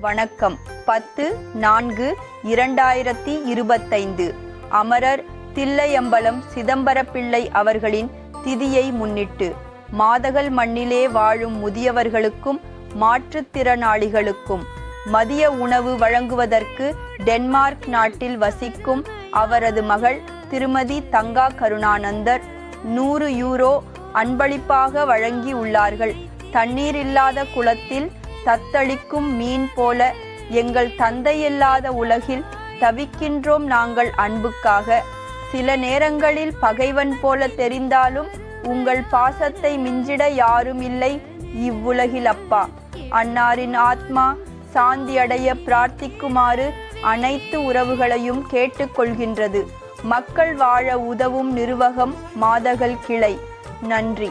வணக்கம். பத்து நான்கு இரண்டாயிரத்தி இருபத்தைந்து. அமரர் தில்லையம்பலம் சிதம்பரப்பிள்ளை அவர்களின் திதியை முன்னிட்டு மாதகள் மண்ணிலே வாழும் முதியவர்களுக்கும் மாற்றுத்திறனாளிகளுக்கும் மதிய உணவு வழங்குவதற்கு டென்மார்க் நாட்டில் வசிக்கும் அவரது மகள் திருமதி தங்கா கருணானந்தர் நூறு யூரோ அன்பளிப்பாக வழங்கி உள்ளார்கள் தண்ணீர் இல்லாத குளத்தில் தத்தளிக்கும் மீன் போல எங்கள் தந்தையில்லாத உலகில் தவிக்கின்றோம் நாங்கள் அன்புக்காக. சில நேரங்களில் பகைவன் போல தெரிந்தாலும் உங்கள் பாசத்தை மிஞ்சிட யாரும் இல்லை இவ்வுலகில் அப்பா. அன்னாரின் ஆத்மா சாந்தியடைய பிரார்த்திக்குமாறு அனைத்து உறவுகளையும் கேட்டுக்கொள்கின்றது. மக்கள் வாழ உதவும் நிர்வாகம் மாதகல் கிளை. நன்றி.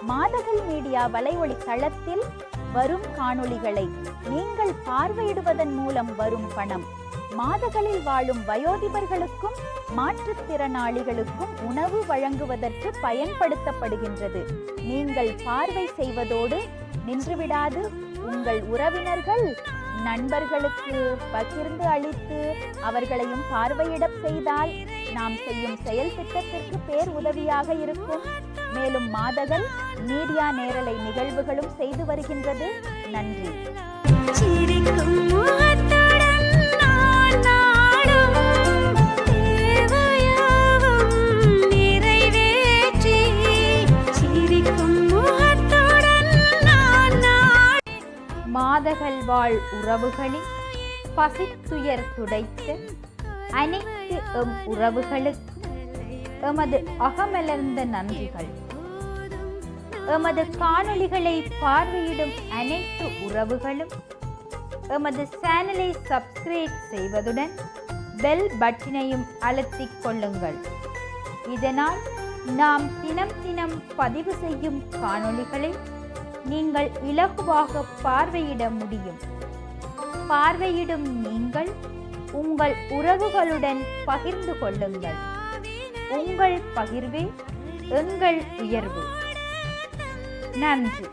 மாதகள் மீடியா வலைவழி தளத்தில் வரும் காணொளிகளை நீங்கள் பார்வையிடுவதன் மூலம் வரும் பணம். மாதகளில் வாழும் வயோதிபர்களுக்கும் மாற்றுத்திறனாளிகளுக்கும் உணவு வழங்குவதற்கு பயன்படுத்தப்படுகின்றது. நீங்கள் பார்வை செய்வதோடு நின்றுவிடாது. உங்கள் உறவினர்கள் நண்பர்களுக்கு பகிர்ந்து அளித்து அவர்களையும் பார்வையிடப் செய்தால் நாம் செய்யும் செயல் திட்டத்திற்கு பேர் உதவியாக இருக்கும். மேலும் மாதகள் மீடியா நேரலை நிகழ்வுகளும் செய்து வருகின்றது. நன்றி. மாதகள் வாழ் உறவுகளின் பசித்துயர் துடைத்த அனைத்து எம் உறவுகளுக்கும் எமது அகமலர்ந்த நன்றிகள். எமது காணொளிகளை பார்வையிடும் அனைத்து உறவுகளும் எமது சேனலை சப்ஸ்கிரைப் செய்வதுடன் பெல் பட்டினையும் அழுத்திக் கொள்ளுங்கள். இதனால் நாம் தினம் தினம் பதிவு செய்யும் காணொளிகளை நீங்கள் இலகுவாக பார்வையிட முடியும். பார்வையிடும் நீங்கள் உங்கள் உறவுகளுடன் பகிர்ந்து கொள்ளுங்கள். உங்கள் பகிர்வே எங்கள் உயர்வு. நன்றி.